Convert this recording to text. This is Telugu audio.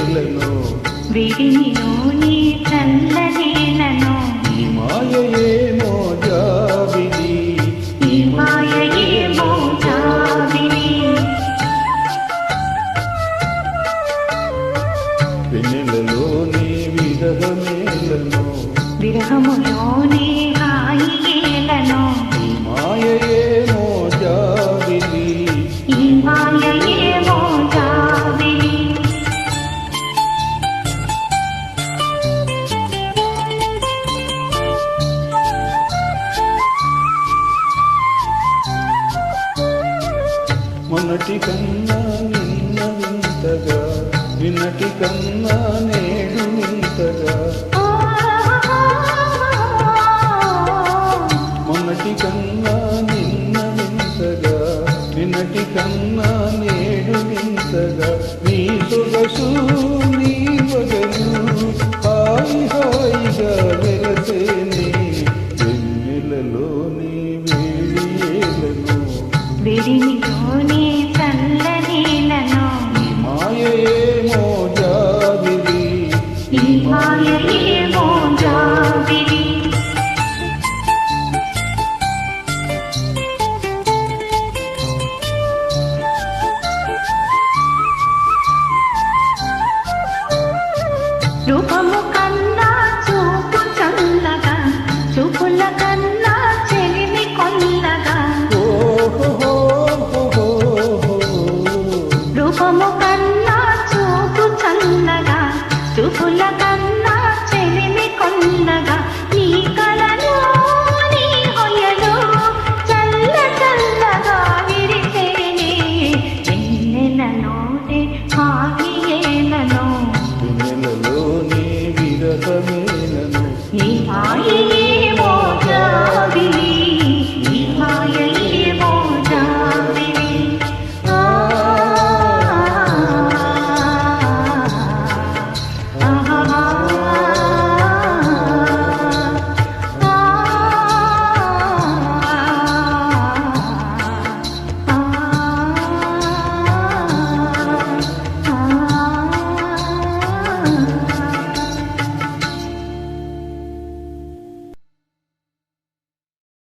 నేలను విడినిను నీ చల్లనేలను ఈ మాయయేమో జాబిని ఈ మాయయేమో జాబిని వెన్నెలలో నీ విరహమేలను. విరహములో నీ హాయియేలను. ఈ మొన్నటి కన్నా నిన్న వింతగా నిన్నటి కన్నా నేడు వింతగా. మొన్నటి కన్నా నిన్న వింతగా నిన్నటి కన్నా నేడు వింతగా. నీ సొగసు నీ వగలు హాయి హాయిగా వెలసేని వెన్నెలలోని వేడి ఏలను వెడినిలోని రూపము కన్నా చూపు చల్లగా చూపుల కన్నా చెలిమి కొల్లగా. రూపము కన్నా చూపు చల్లగా చూపుల కన్నా చెలిమి కొల్లగా. నీ కళలో నీ హొయలో చల్ల చల్లగా విరిసేనే. ఎన్నెల నోడే நின் ஆயிலே